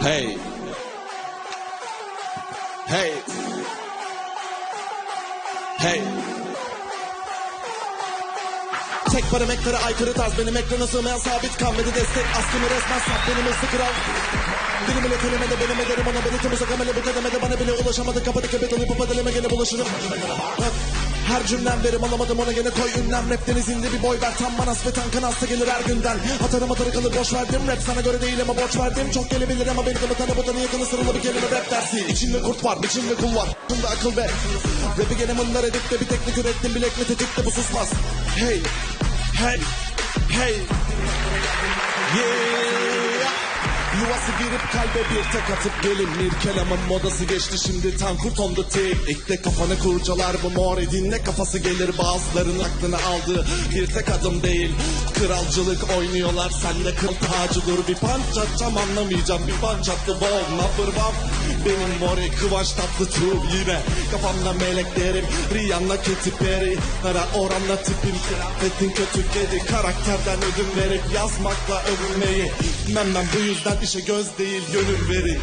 Hey. Hey. Hey. Tek para mektara aykırı tarz. Benim ekrana sığmayan sabit kalmadı destek. Askımı resmen sap benim hızlı kral. Dilim ile kelimede benim ederim. Ona beni tüm uzak amele bu kademede bana bile ulaşamadı. Kapadı köpek alıp papadeleme gene bulaşırım Bak, her cümlem verim. Alamadım ona gene koy ünlem. Rap denizinde bir boy ver. Tam manas ve tankan hasta gelir her günden. Atarım atarı kalır boş verdim. Rap sana göre değil ama borç verdim. Çok gelebilir ama benim de tanı botanı yakını sırrılı bir kelime rap dersi. İçinde kurt var biçimde kul var. Bunda akıl ver Rap'i gene mındar edip de bir teknik ürettim. Bilek ve tetikte bu susmaz. Hey hey hey. Yeah. Yuvası girip kalbe bir tek atıp gelinir Kelamın modası geçti şimdi tankurt on the tape İlk kafanı kurcalar bu mor dinle kafası gelir. Bazılarının aklını aldığı bir tek adım değil Kralcılık oynuyorlar sen de kıl tacı. Dur Bir punch atacağım anlamayacağım. Bir punch attı bol Number one benim mori kıvanç tatlı tuğ yine. Kafamda meleklerim Rihanna Katy Perry Nara oranla tipim Kıyafetin kötü kedi. Karakterden ödün verip yazmakla övünmeyi. Bilmem ben bu yüzden işe göz değil gönül verin